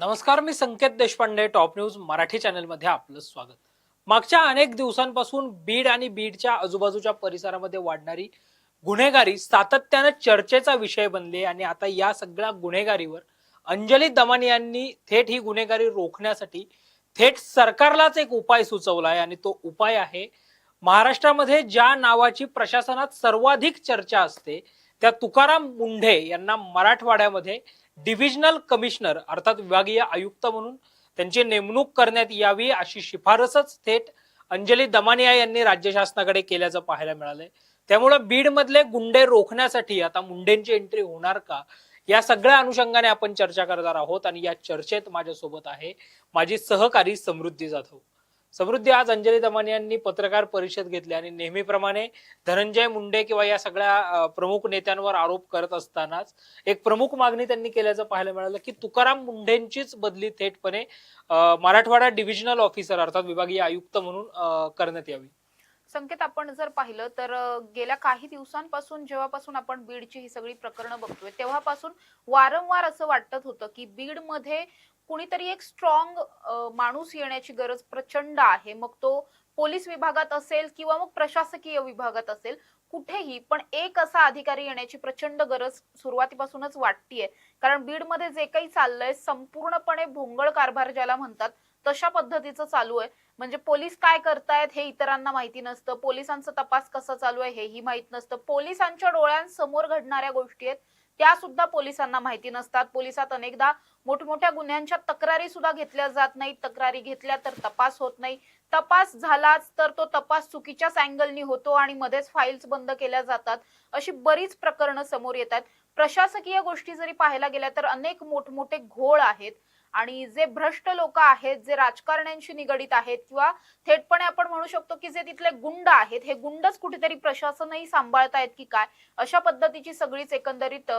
नमस्कार मी Sanket Deshpande top news Marathi चॅनलमध्ये आपलं स्वागत. मागच्या अनेक दिवसांपासून बीड आणि बीडच्या आजूबाजूच्या परिसरामध्ये वाढणारी गुन्हेगारी सातत्यानं चर्चेचा विषय बनली आणि आता या सगळ्या गुन्हेगारीवर अंजली दमानी यांनी थेट ही गुन्हेगारी रोखण्यासाठी थेट सरकारलाच एक उपाय सुचवला आहे आणि तो उपाय आहे महाराष्ट्रामध्ये ज्या नावाची प्रशासनात सर्वाधिक चर्चा असते त्या तुकाराम मुंढे यांना मराठवाड्यामध्ये डिव्हिजनल कमिशनर अर्थात विभागीय आयुक्त म्हणून त्यांची नेमणूक करण्यात यावी अशी शिफारसच थेट अंजली दमानिया यांनी राज्य शासनाकडे केल्याचं पाहायला मिळालंय. त्यामुळं बीडमधले गुंडे रोखण्यासाठी आता मुंडेंची एंट्री होणार का? या सगळ्या अनुषंगाने आपण चर्चा करणार आहोत आणि या चर्चेत माझ्यासोबत आहे माझी सहकारी समृद्धी जाधव. समृद्धी आज अंजली दमानी यांनी पत्रकार परिषद घेतली आणि नेहमीप्रमाणे धनंजय मुंडे किंवा या सगळ्या प्रमुख नेत्यांवर आरोप करत असतानाच एक प्रमुख मागणी त्यांनी केल्याचं पाहायला मिळालं की तुकाराम मुंढेंचीच बदली थेटपणे मराठवाडा डिव्हिजनल ऑफिसर अर्थात विभागीय आयुक्त म्हणून करण्यात यावी. संकेत आपण जर पाहिलं तर गेल्या काही दिवसांपासून जेव्हापासून आपण बीडची ही सगळी प्रकरणं बघतोय तेव्हापासून वारंवार असं वाटत होतं की बीडमध्ये कुणीतरी एक स्ट्रॉंग माणूस येण्याची गरज प्रचंड आहे. मग तो पोलीस विभागात असेल किंवा मग प्रशासकीय विभागात असेल कुठेही पण एक असा अधिकारी येण्याची प्रचंड गरज सुरुवातीपासूनच वाटतीये. कारण बीडमध्ये जे काही चाललंय संपूर्णपणे भोंगळ कारभार ज्याला म्हणतात तशा पद्धतीचं चालू आहे. म्हणजे पोलीस काय करतायत हे इतरांना माहिती नसतं. पोलिसांचा तपास कसा चालू आहे हेही माहीत नसतं. पोलिसांच्या डोळ्यांसमोर घडणाऱ्या गोष्टी आहेत. त्या सुद्धा पोलिसांना माहिती नसतात. पोलिसात अनेकदा मोठमोठ्या गुन्ह्यांच्या तक्रारी सुद्धा घेतल्या जात नाहीत. तक्रारी घेतल्या तर तपास होत नाही. तपास झालाच तर तो तपास चुकीच्याच अँगलनी होतो आणि मध्येच फाईल्स बंद केल्या जातात. अशी बरीच प्रकरणं समोर येतात प्रशासकीय गोष्टी जरी पाहायला गेल्या तर अनेक मोठमोठे घोळ आहेत. आणि जे भ्रष्ट लोक आहेत जे राजकारण्यांशी निगडीत आहेत किंवा थेटपणे आपण म्हणू शकतो की जे तिथले गुंड आहेत हे गुंडच कुठेतरी प्रशासनही सांभाळतायत की काय? अशा पद्धतीची सगळीच एकंदरीत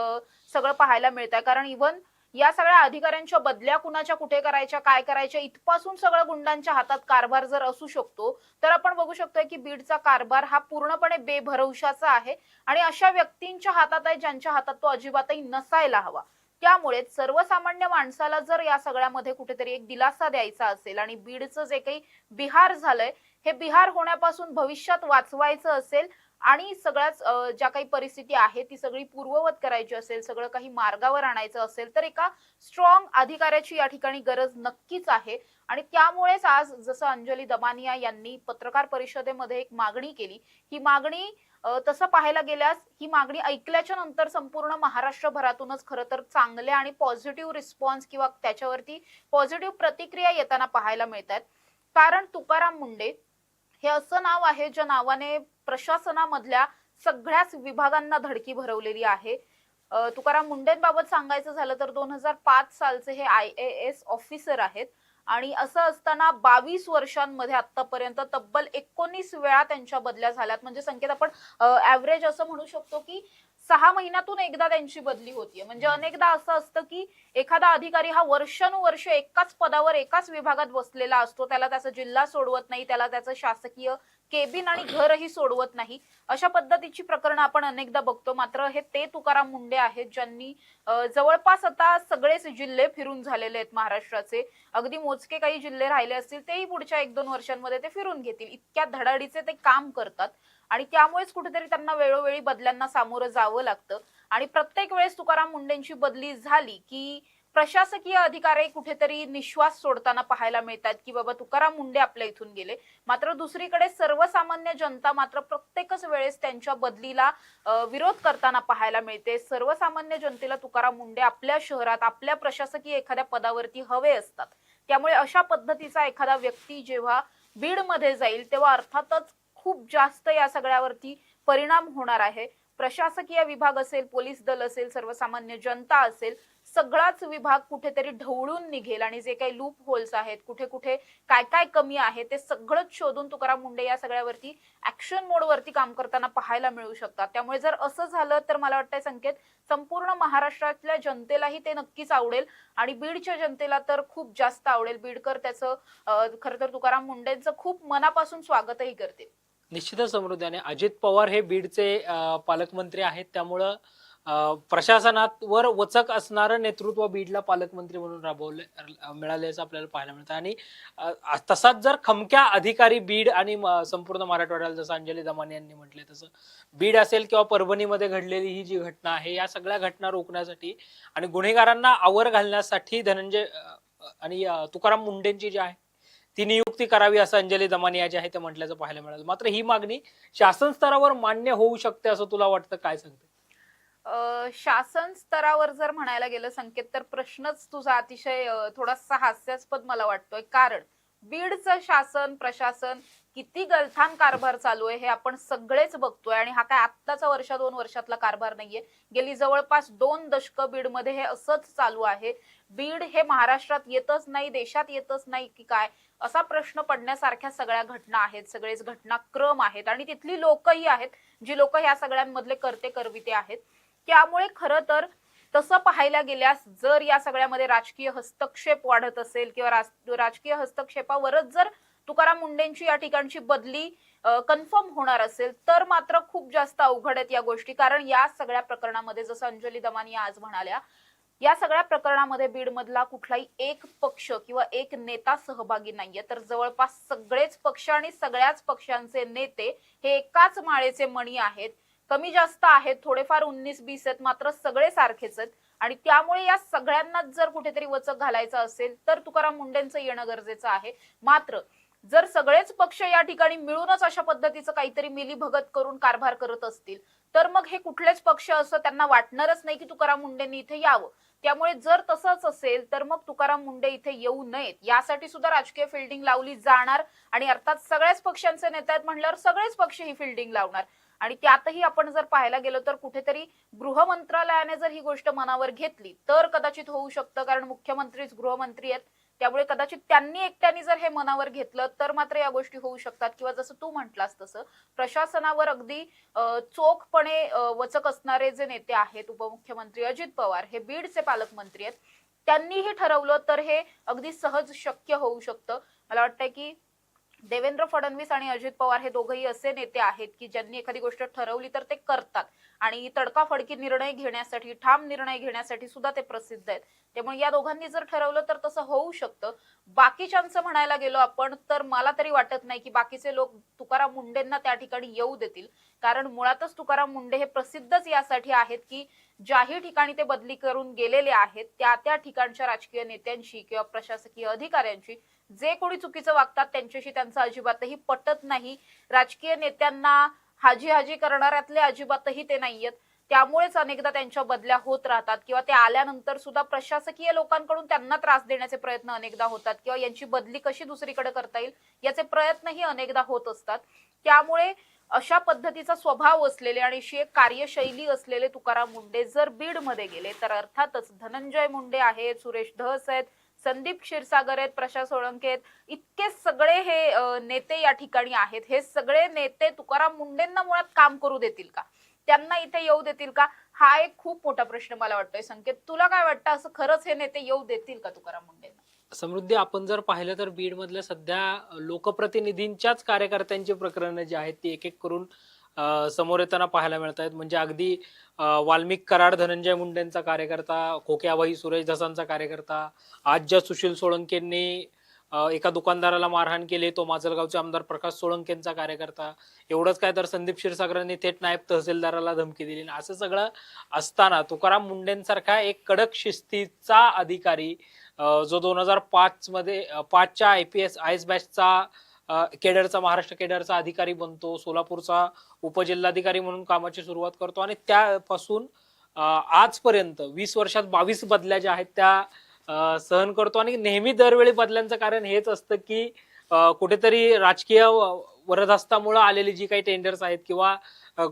सगळं पाहायला मिळत आहे कारण इव्हन या सगळ्या अधिकाऱ्यांच्या बदल्या कुणाच्या कुठे करायच्या काय करायच्या इथपासून सगळं गुंडांच्या हातात कारभार जर असू शकतो तर आपण बघू शकतोय की बीडचा कारभार हा पूर्णपणे बेभरवशाचा आहे आणि अशा व्यक्तींच्या हातात आहे ज्यांच्या हातात तो अजिबातही नसायला हवा. त्यामुळे सर्वसामान्य माणसाला जर या सगळ्यामध्ये कुठेतरी एक दिलासा द्यायचा असेल आणि बीडचं जे काही बिहार झालंय हे बिहार होण्यापासून भविष्यात वाचवायचं असेल आणि सगळ्याच ज्या काही परिस्थिती आहे ती सगळी पूर्ववत करायची असेल सगळं काही मार्गावर आणायचं असेल तर एका स्ट्रॉंग अधिकाऱ्याची या ठिकाणी गरज नक्कीच आहे. आणि त्यामुळेच आज जसं अंजली दमानिया यांनी पत्रकार परिषदेमध्ये एक मागणी केली. ही मागणी तसं पाहायला गेल्यास ही मागणी ऐकल्याच्या नंतर संपूर्ण महाराष्ट्रभरातूनच खरं तर चांगले आणि पॉझिटिव्ह रिस्पॉन्स किंवा त्याच्यावरती पॉझिटिव्ह प्रतिक्रिया येताना पाहायला मिळतात कारण तुकाराम मुंडे हे असं नाव आहे ज्या नावाने प्रशासनामधल्या सगळ्याच विभागांना धडकी भरवलेली आहे. तुकाराम मुंडेंबाबत सांगायचं झालं तर दोन हजार पाच सालचे हे आय ए एस ऑफिसर आहेत. आणि असं असताना बावीस वर्षांमध्ये आतापर्यंत तब्बल एकोणीस वेळा त्यांच्या बदल्या झाल्यात. म्हणजे संकेत आपण ऍव्हरेज असं म्हणू शकतो की सहा महिन्यातून एकदा त्यांची बदली होतीये. म्हणजे अनेकदा असं असतं की एखादा अधिकारी हा वर्षानुवर्ष एकाच पदावर एकाच विभागात बसलेला असतो. त्याला त्याचा जिल्हा सोडवत नाही. त्याला त्याचं शासकीय केबिन आणि घरही सोडवत नाही. अशा पद्धतीची प्रकरणं आपण अनेकदा बघतो. मात्र हे ते तुकाराम मुंडे आहेत ज्यांनी जवळपास आता सगळेच जिल्हे फिरून झालेले आहेत महाराष्ट्राचे. अगदी मोजके काही जिल्हे राहिले असतील तेही पुढच्या एक दोन वर्षांमध्ये ते फिरून घेतील. इतक्या धडाडीचे ते काम करतात आणि त्यामुळेच कुठेतरी त्यांना वेळोवेळी बदल्यांना सामोरं जावं लागतं. आणि प्रत्येक वेळेस तुकाराम मुंडेंची बदली झाली की प्रशासकीय अधिकारी कुठेतरी निश्वास सोडताना पाहायला मिळतात की बाबा तुकाराम मुंडे आपल्या इथून गेले. मात्र दुसरीकडे सर्वसामान्य जनता मात्र प्रत्येकच वेळेस त्यांच्या बदलीला विरोध करताना पाहायला मिळते. सर्वसामान्य जनतेला तुकाराम मुंडे आपल्या शहरात आपल्या प्रशासकीय एखाद्या पदावरती हवे असतात. त्यामुळे अशा पद्धतीचा एखादा व्यक्ती जेव्हा बीडमध्ये जाईल तेव्हा अर्थातच खूप जास्त या सगळ्यावरती परिणाम होणार आहे. प्रशासकीय विभाग असेल पोलीस दल असेल सर्वसामान्य जनता असेल सगळाच विभाग कुठेतरी ढवळून निघेल आणि जे काही लूप होल्स आहेत कुठे कुठे काय काय कमी आहे ते सगळंच शोधून तुकाराम मुंडे या सगळ्यावरती ऍक्शन मोडवरती काम करताना पाहायला मिळू शकतात. त्यामुळे जर असं झालं तर मला वाटतंय संकेत संपूर्ण महाराष्ट्रातल्या जनतेलाही ते नक्कीच आवडेल आणि बीडच्या जनतेला तर खूप जास्त आवडेल. बीडकर त्याचं खरं तर तुकाराम मुंडेंचं खूप मनापासून स्वागतही करतील. निश्चितच समृद्धी आणि अजित पवार हे बीडचे पालकमंत्री आहेत. त्यामुळं प्रशासनावर वचक असणारं नेतृत्व बीडला पालकमंत्री म्हणून राबवले मिळाल्याचं आपल्याला पाहायला मिळतं. आणि तसाच जर खमक्या अधिकारी बीड आणि संपूर्ण मराठवाड्याला जसं अंजली दमाने यांनी म्हटले तसं बीड असेल किंवा परभणीमध्ये घडलेली ही जी घटना आहे या सगळ्या घटना रोखण्यासाठी आणि गुन्हेगारांना आवर घालण्यासाठी धनंजय आणि तुकाराम मुंडेंची जी आहे ती नियुक्ती करावी असं अंजली दमानिया जे आहे ते म्हटल्याचं पाहायला मिळालं. मात्र ही मागणी शासन स्तरावर मान्य होऊ शकते असं तुला वाटतं? काय सांगते? शासन स्तरावर जर म्हणायला गेलं संकेत तर प्रश्नच तुझा अतिशय थोडासा हास्यास्पद मला वाटतोय. कारण बीडचं शासन प्रशासन किती गलथान कारभार चालू आहे हे आपण सगळेच बघतोय आणि हा काय आत्ताचा वर्षा दोन वर्षातला कारभार नाहीये. गेली जवळपास दोन दशक बीडमध्ये हे असंच चालू आहे. बीड हे महाराष्ट्रात येतच नाही देशात येतच नाही की काय असा प्रश्न पडण्यासारख्या सगळ्या घटना आहेत सगळेच घटनाक्रम आहेत आणि तिथली लोकही आहेत जी लोक ह्या सगळ्यांमधले करते करविते आहेत. त्यामुळे खरं तर तसं पाहायला गेल्यास जर या सगळ्यामध्ये राजकीय हस्तक्षेप वाढत असेल किंवा राज- राजकीय हस्तक्षेपावरच जर तुकाराम मुंडेंची या ठिकाणची बदली कन्फर्म होणार असेल तर मात्र खूप जास्त अवघड आहेत या गोष्टी. कारण या सगळ्या प्रकरणामध्ये जसं अंजली दमानी आज म्हणाल्या या सगळ्या प्रकरणामध्ये बीड मधला कुठलाही एक पक्ष किंवा एक नेता सहभागी नाहीये. तर जवळपास सगळेच पक्ष आणि सगळ्याच पक्षांचे नेते हे एकाच माळेचे मणी आहेत. कमी जास्त आहेत थोडेफार उन्नीस बीस आहेत मात्र सगळे सारखेच आहेत. आणि त्यामुळे या सगळ्यांनाच जर कुठेतरी वचक घालायचं असेल तर तुकाराम मुंडेंचं येणं गरजेचं आहे. मात्र जर सगळेच पक्ष या ठिकाणी मिळूनच अशा पद्धतीचं काहीतरी मिलीभगत करून कारभार करत असतील तर मग हे कुठलेच पक्ष असं त्यांना वाटणारच नाही की तुकाराम मुंडेंनी इथे यावं. त्यामुळे जर तसंच असेल तर मग तुकाराम मुंडे इथे येऊ नयेत. यासाठी सुद्धा राजकीय फिल्डिंग लावली जाणार. आणि अर्थात सगळ्याच पक्षांचे नेते आहेत म्हणल्यावर सगळेच पक्ष ही फिल्डिंग लावणार. आणि त्यातही आपण जर पाहायला गेलो तर कुठेतरी गृह मंत्रालयाने जर ही गोष्ट मनावर घेतली तर कदाचित होऊ शकतं. कारण मुख्यमंत्रीच गृहमंत्री आहेत. त्यामुळे कदाचित त्यांनी एकट्याने जर हे मनावर घेतलं तर मात्र या गोष्टी होऊ शकतात. किंवा जसं तू म्हटलास तसं प्रशासनावर अगदी चोखपणे वचक असणारे जे नेते आहेत उपमुख्यमंत्री अजित पवार हे बीडचे पालकमंत्री आहेत. त्यांनीही ठरवलं तर हे अगदी सहज शक्य होऊ शकतं. मला वाटतंय की देवेंद्र फडणवीस आणि अजित पवार हे दोघंही असे नेते आहेत की ज्यांनी एखादी गोष्ट ठरवली तर ते करतात. आणि तडकाफडकी निर्णय घेण्यासाठी ठाम निर्णय घेण्यासाठी सुद्धा ते प्रसिद्ध आहेत. त्यामुळे या दोघांनी जर ठरवलं तर तसं होऊ शकतं. बाकीच्यांचं म्हणायला गेलो आपण तर मला तरी वाटत नाही की बाकीचे लोक तुकाराम मुंडेंना त्या ठिकाणी येऊ देतील. कारण मुळातच तुकाराम मुंडे हे प्रसिद्धच यासाठी आहेत की ज्याही ठिकाणी ते बदली करून गेलेले आहेत त्या त्या ठिकाणच्या राजकीय नेत्यांशी किंवा प्रशासकीय अधिकाऱ्यांशी जे कोणी चुकीचं वागतात त्यांच्याशी त्यांचं अजिबातही पटत नाही. राजकीय नेत्यांना हाजी हाजी करणाऱ्यातले अजिबातही ते नाहीयेत. त्यामुळेच अनेकदा त्यांच्या बदल्या होत राहतात किंवा ते आल्यानंतर सुद्धा प्रशासकीय लोकांकडून त्यांना त्रास देण्याचे प्रयत्न अनेकदा होतात किंवा यांची बदली कशी दुसरीकडे करता येईल याचे प्रयत्नही अनेकदा होत असतात. त्यामुळे अशा पद्धतीचा स्वभाव असलेले आणि अशी एक कार्यशैली असलेले तुकाराम मुंडे जर बीडमध्ये गेले तर अर्थातच धनंजय मुंडे आहेत सुरेश धस आहेत संदीप क्षीरसागर आहेत प्रशा सोळंके आहेत. इतके सगळे हे नेते या ठिकाणी आहेत. हे सगळे नेते तुकाराम मुंडेंना मुळात काम करू देतील का? त्यांना इथे येऊ देतील का? हा एक खूप मोठा प्रश्न मला वाटतोय. संकेत तुला काय वाटतं? असं खरंच हे नेते येऊ देतील का तुकाराम मुंडेंना? समृद्धी आपण जर पाहिलं तर बीड मधल्या सध्या लोकप्रतिनिधींच्याच कार्यकर्त्यांची प्रकरणं जी आहेत ती एक एक करून समोर येताना पाहायला मिळत आहेत म्हणजे अगदी वाल्मिक कराड धनंजय मुंडेंचा कार्यकर्ता खोक्याबाई सुरेश धसांचा कार्यकर्ता आज ज्या सुशील सोळंकेंनी एका दुकानदाराला मारहाण केली तो माजलगावचे आमदार प्रकाश सोळंकेंचा कार्यकर्ता. एवढंच काय तर संदीप क्षीरसागरांनी थेट नायब तहसीलदाराला धमकी दिली. असं सगळं असताना तुकाराम मुंडेंसारखा एक कडक शिस्तीचा अधिकारी जो दोन हजार पाच मध्ये पाचच्या I P S I S बॅचचा केडरचा महाराष्ट्र केडरचा अधिकारी बनतो सोलापूरचा उपजिल्हाधिकारी म्हणून कामाची सुरुवात करतो आणि त्यापासून आजपर्यंत वीस वर्षात बावीस बदल्या ज्या आहेत त्या सहन करतो आणि नेहमी दरवेळी बदल्यांचं कारण हेच असतं की कुठेतरी राजकीय व- वरदहस्तामुळे आलेली जी काही टेंडर्स आहेत किंवा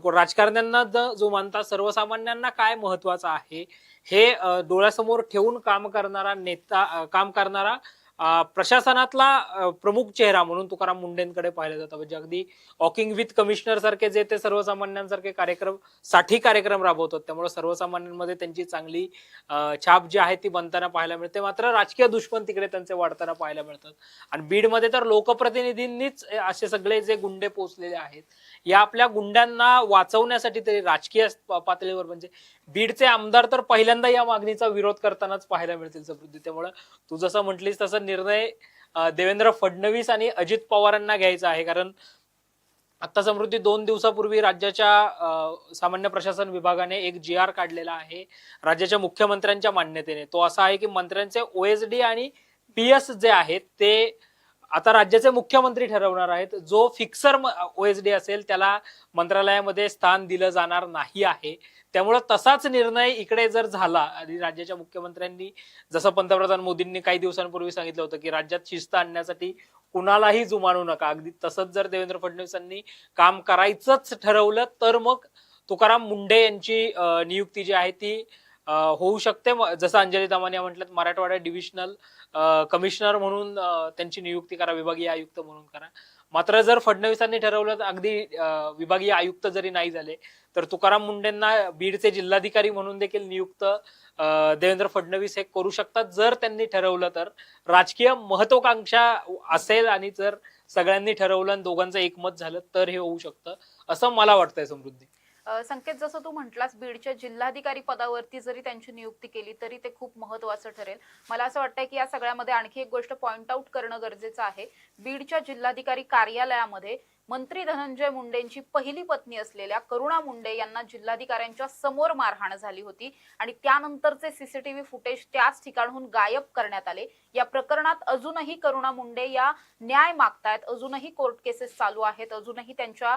राजकारण्यांना जो मानता सर्वसामान्यांना काय महत्वाचं आहे हे डोळ्यासमोर ठेवून काम करणारा नेता काम करणारा प्रशासनातला प्रमुख चेहरा म्हणून तुकाराम मुंडेंकडे पाहिलं जातं. म्हणजे अगदी वॉकिंग विथ कमिशनर सारखे जे ते सर्वसामान्यांसारखे कार्यक्रमसाठी कार्यक्रम राबवतात. त्यामुळे सर्वसामान्यांमध्ये त्यांची चांगली छाप जी आहे ती बनताना पाहायला मिळते. मात्र राजकीय दुश्मन तिकडे त्यांचे वाढताना पाहायला मिळतात. आणि बीडमध्ये तर लोकप्रतिनिधींनीच असे सगळे जे गुंडे पोचलेले आहेत या आपल्या गुंड्यांना वाचवण्यासाठी तरी राजकीय पातळीवर म्हणजे बीडचे आमदार तर पहिल्यांदा या मागणीचा विरोध करतानाच पाहायला मिळतील समृद्धी. त्यामुळे तू जसं म्हटलीस तसा निर्णय देवेंद्र फडणवीस आणि अजित पवारांना घ्यायचा आहे. कारण आता समृद्धी दोन दिवसापूर्वी राज्याच्या सामान्य प्रशासन विभागाने एक जी आर काढलेला आहे राज्याच्या मुख्यमंत्र्यांच्या मान्यतेने. तो असा आहे की मंत्र्यांचे ओएसडी आणि पी एस जे आहेत ते आता राज्याचे मुख्यमंत्री ठरवणार आहेत. जो फिक्सर ओएसडी असेल त्याला मंत्रालयामध्ये स्थान दिलं जाणार नाही आहे. त्यामुळं तसाच निर्णय इकडे जर झाला आणि राज्याच्या मुख्यमंत्र्यांनी जसं पंतप्रधान मोदींनी काही दिवसांपूर्वी सांगितलं होतं की राज्यात शिस्त आणण्यासाठी कुणालाही जुमानू नका. अगदी तसंच जर देवेंद्र फडणवीसांनी काम करायचंच ठरवलं तर मग तुकाराम मुंडे यांची नियुक्ती जी आहे ती होऊ शकते. जसं अंजली दामाने म्हटलं मराठवाडा डिव्हिजनल कमिशनर म्हणून त्यांची नियुक्ती करा विभागीय आयुक्त म्हणून करा. मात्र जर फडणवीसांनी ठरवलं तर अगदी विभागीय आयुक्त जरी नाही झाले तर तुकाराम मुंडेंना बीडचे जिल्हाधिकारी म्हणून देखील नियुक्त देवेंद्र फडणवीस हे करू शकतात. जर त्यांनी ठरवलं तर राजकीय महत्वाकांक्षा असेल आणि जर सगळ्यांनी ठरवलं आणि दोघांचं एकमत झालं तर हे होऊ शकतं असं मला वाटतंय समृद्धी. संकेत जसं तू म्हटलास बीडच्या जिल्हाधिकारी पदावरती जरी त्यांची नियुक्ती केली तरी ते खूप महत्वाचं ठरेल. मला असं वाटतंय की या सगळ्यामध्ये आणखी एक गोष्ट पॉइंट आउट करणं गरजेचं आहे. बीडच्या जिल्हाधिकारी कार्यालयामध्ये मंत्री धनंजय मुंडेंची पहिली पत्नी असलेल्या करुणा मुंडे यांना जिल्हाधिकाऱ्यांच्या समोर मारहाण झाली होती आणि त्यानंतरचे सीसीटीव्ही फुटेज त्याच ठिकाणहून गायब करण्यात आले. या प्रकरणात अजूनही करुणा मुंडे या न्याय मागतायत. अजूनही कोर्ट केसेस चालू आहेत. अजूनही त्यांच्या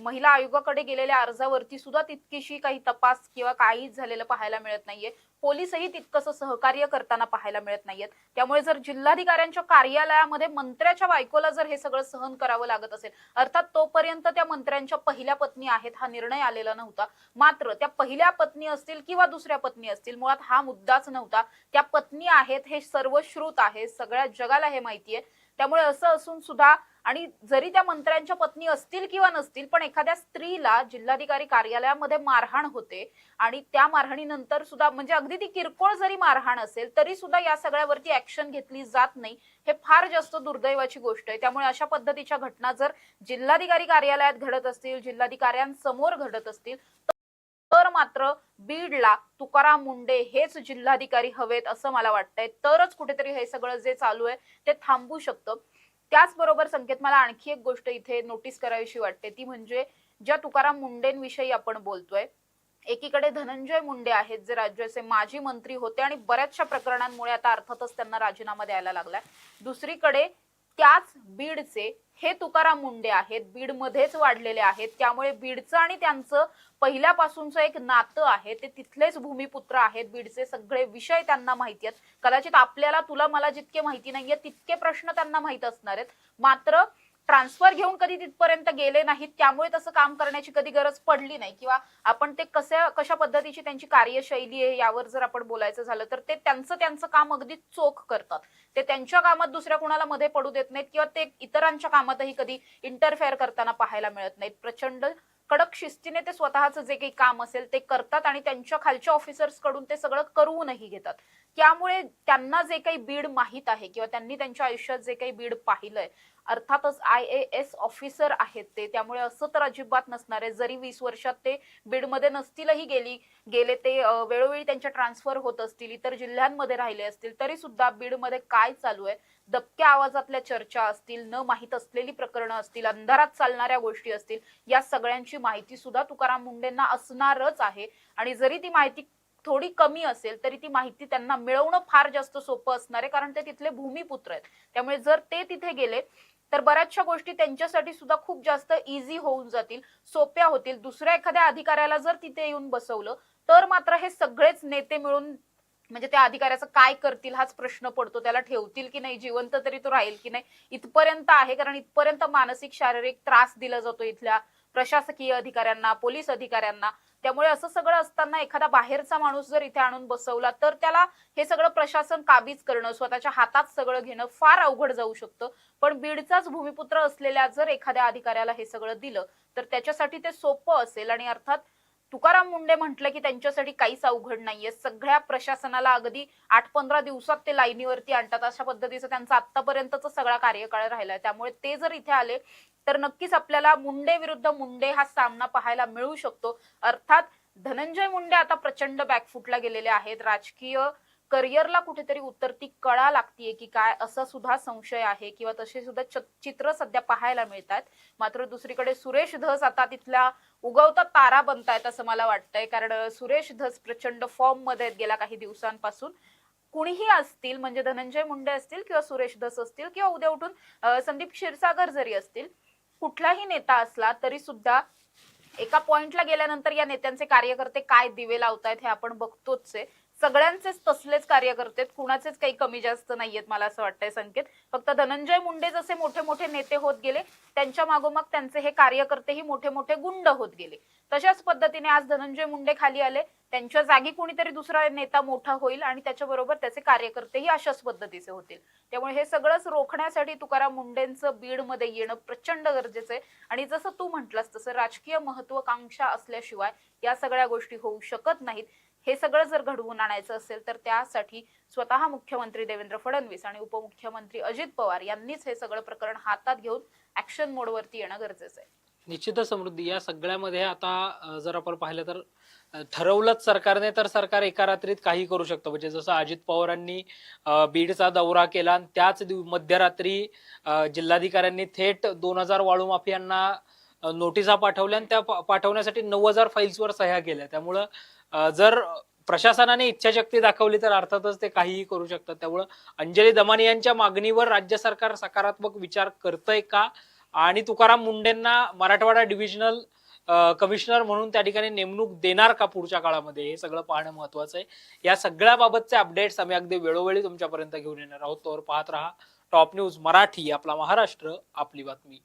महिला आयोगाकडे गेलेल्या अर्जावरती सुद्धा तितकीशी काही तपास किंवा काहीच झालेलं पाहायला मिळत नाहीये. पोलिसही तितकंसं सहकार्य करताना पाहायला मिळत नाहीयेत. त्यामुळे जर जिल्हाधिकाऱ्यांच्या कार्यालयामध्ये मंत्र्याच्या बायकोला जर हे सगळं सहन करावं लागत असेल अर्थात तोपर्यंत त्या मंत्र्यांच्या पहिल्या पत्नी आहेत हा निर्णय आलेला नव्हता. मात्र त्या पहिल्या पत्नी असतील किंवा दुसऱ्या पत्नी असतील मुळात हा मुद्दाच नव्हता. त्या पत्नी आहेत हे सर्व श्रुत आहे सगळ्या जगाला हे माहितीये. त्यामुळे असं असून सुद्धा आणि जरी त्या मंत्र्यांच्या पत्नी असतील किंवा नसतील पण एखाद्या स्त्रीला जिल्हाधिकारी कार्यालयामध्ये मारहाण होते आणि त्या मारहाणीनंतर सुद्धा म्हणजे अगदी ती किरकोळ जरी मारहाण असेल तरी सुद्धा या सगळ्यावरती ऍक्शन घेतली जात नाही. हे फार जास्त दुर्दैवाची गोष्ट आहे. त्यामुळे अशा पद्धतीच्या घटना जर जिल्हाधिकारी कार्यालयात घडत असतील जिल्हाधिकाऱ्यांसमोर घडत असतील तर मात्र बीडला तुकाराम मुंडे हेच जिल्हाधिकारी हवेत असं मला वाटतंय. तरच कुठेतरी हे सगळं जे चालू आहे ते थांबू शकतं. त्याचबरोबर संकेत मला आणखी एक गोष्ट इथे नोटीस करावीशी वाटते. ती म्हणजे ज्या तुकाराम मुंडेंविषयी आपण बोलतोय एकीकडे धनंजय मुंडे आहेत जे राज्याचे माजी मंत्री होते आणि बऱ्याचशा प्रकरणांमुळे आता अर्थातच त्यांना राजीनामा द्यायला लागलाय. दुसरीकडे त्याच बीडचे हे तुकाराम मुंडे आहेत. बीडमध्येच वाढलेले आहेत. त्यामुळे बीडचं आणि त्यांचं पहिल्यापासूनचं एक नातं आहे. ते तिथलेच भूमिपुत्र आहेत. बीडचे सगळे विषय त्यांना माहिती आहेत. कदाचित आपल्याला तुला मला जितके माहिती नाहीये तितके प्रश्न त्यांना माहीत असणार आहेत. मात्र ट्रान्सफर घेऊन कधी तिथपर्यंत गेले नाहीत त्यामुळे तसं काम करण्याची कधी गरज पडली नाही. किंवा आपण ते कशा कशा पद्धतीची त्यांची कार्यशैली आहे यावर जर आपण बोलायचं झालं तर ते त्यांचं त्यांचं काम अगदी चोख करतात. ते त्यांच्या कामात दुसऱ्या कुणाला मध्ये पडू देत नाहीत किंवा ते इतरांच्या कामातही कधी इंटरफेअर करताना पाहायला मिळत नाहीत. प्रचंड कडक शिस्तीने ते स्वतःचं जे काही काम असेल ते करतात आणि त्यांच्या खालच्या ऑफिसर्सकडून ते सगळं करूनही घेतात. त्यामुळे त्यांना जे काही बीड माहीत आहे किंवा त्यांनी त्यांच्या आयुष्यात जे काही बीड पाहिलंय अर्थातच आय ए एस ऑफिसर आहेत ते. त्यामुळे असं तर अजिबात नसणार आहे. जरी वीस वर्षात ते बीडमध्ये नसतीलही गेली गेले ते वेळोवेळी त्यांच्या ट्रान्सफर होत असतील इतर जिल्ह्यांमध्ये राहिले असतील तरी सुद्धा बीडमध्ये काय चालू आहे? दबक्या आवाजातल्या चर्चा असतील न माहीत असलेली प्रकरणं असतील अंधारात चालणाऱ्या गोष्टी असतील या सगळ्यांची माहिती सुद्धा तुकाराम मुंडेंना असणारच आहे. आणि जरी ती माहिती थोडी कमी असेल तरी ती माहिती त्यांना मिळवणं फार जास्त सोपं असणार आहे कारण ते तिथले भूमिपुत्र आहेत. त्यामुळे जर ते तिथे गेले तर बऱ्याचशा गोष्टी त्यांच्यासाठी सुद्धा खूप जास्त इझी होऊन जातील सोप्या होतील. दुसऱ्या एखाद्या अधिकाऱ्याला जर तिथे येऊन बसवलं तर मात्र हे सगळेच नेते मिळून म्हणजे त्या अधिकाऱ्याचं काय करतील हाच प्रश्न पडतो. त्याला ठेवतील की नाही जिवंत तरी तो राहील की नाही इथपर्यंत आहे. कारण इथपर्यंत मानसिक शारीरिक त्रास दिला जातो इथल्या प्रशासकीय अधिकाऱ्यांना पोलीस अधिकाऱ्यांना. त्यामुळे असं सगळं असताना एखादा बाहेरचा माणूस जर इथे आणून बसवला तर त्याला हे सगळं प्रशासन काबीज करणं स्वतःच्या हातात सगळं घेणं फार अवघड जाऊ शकतं. पण बीडचाच भूमिपुत्र असलेल्या जर एखाद्या अधिकाऱ्याला हे सगळं दिलं तर त्याच्यासाठी ते सोपं असेल आणि अर्थात तुकाराम मुंडे म्हटलं की त्यांच्यासाठी काहीच अवघड नाहीये. सगळ्या प्रशासनाला अगदी आठ पंधरा दिवसात ते लाईनीवरती आणतात. अशा पद्धतीचं त्यांचा आतापर्यंतचा सगळा कार्यकाळ राहिला त्यामुळे ते जर इथे आले तर नक्कीच आपल्याला मुंडे विरुद्ध मुंडे हा सामना पाहायला मिळू शकतो. अर्थात धनंजय मुंडे आता प्रचंड बॅकफुटला गेलेले आहेत. राजकीय करिअरला कुठेतरी उतरती कळा लागतीये की काय असा सुद्धा संशय आहे किंवा तसे सुद्धा चित्र सध्या पाहायला मिळतात मात्र दुसरीकडे सुरेश धस आता तिथल्या उगवता तारा बनतायत असं मला वाटतंय. कारण सुरेश धस प्रचंड फॉर्ममध्ये आहेत गेल्या काही दिवसांपासून. कुणीही असतील म्हणजे धनंजय मुंडे असतील किंवा सुरेश धस असतील किंवा उद्या उठून संदीप क्षीरसागर जरी असतील कुठलाही नेता असला तरी सुद्धा एका पॉइंटला गेल्यानंतर या नेत्यांचे कार्यकर्ते काय दिवे लावतायत हे आपण बघतोच आहे सगळ्यांचेच तसलेच कार्यकर्ते कुणाचेच काही कमी जास्त नाहीयेत मला असं वाटतंय संकेत. फक्त धनंजय मुंडे जसे मोठे मोठे नेते होत गेले त्यांच्या मागोमाग त्यांचे हे कार्यकर्तेही मोठे मोठे गुंड होत गेले. तशाच पद्धतीने आज धनंजय मुंडे खाली आले त्यांच्या जागी कोणीतरी दुसरा नेता मोठा होईल आणि त्याच्याबरोबर त्याचे कार्यकर्तेही अशाच पद्धतीचे होतील. त्यामुळे हे सगळंच रोखण्यासाठी तुकाराम मुंडेंचं बीडमध्ये येणं प्रचंड गरजेचं आहे. आणि जसं तू म्हटलंस तसं राजकीय महत्वाकांक्षा असल्याशिवाय या सगळ्या गोष्टी होऊ शकत नाहीत. हे सगळं जर घडवून आणायचं असेल तर त्यासाठी स्वतः मुख्यमंत्री देवेंद्र फडणवीस आणि उपमुख्यमंत्री अजित पवार यांनीच हे सगळं प्रकरण हातात घेऊन ऍक्शन मोडवरती येणं गरजेचं आहे. निश्चितच समृद्धी या सगळ्यामध्ये आता जर आपण पाहिलं तर ठरवलंच सरकारने तर सरकार एका रात्रीत काही करू शकतं. म्हणजे जसं अजित पवारांनी बीडचा दौरा केला आणि त्याच दिव- मध्यरात्री जिल्हाधिकाऱ्यांनी थेट दोन हजार वाळू माफियांना नोटिसा पाठवल्या आणि त्या पाठवण्यासाठी नऊ हजार फाईल्सवर सह्या केल्या. त्यामुळं जर प्रशासनाने इच्छाशक्ती दाखवली तर अर्थातच ते काहीही करू शकतात. त्यामुळं अंजली दमानी यांच्या मागणीवर राज्य सरकार सकारात्मक विचार करतंय का? आणि तुकाराम मुंडेंना मराठवाडा डिव्हिजनल कमिशनर म्हणून त्या ठिकाणी नेमणूक देणार का पुढच्या काळामध्ये? हे सगळं पाहणं महत्वाचं आहे. या सगळ्या बाबतचे अपडेट्स आम्ही अगदी वेळोवेळी तुमच्यापर्यंत घेऊन येणार आहोत. तोवर पाहत राहा. टॉप न्यूज मराठी आपला महाराष्ट्र आपली बातमी.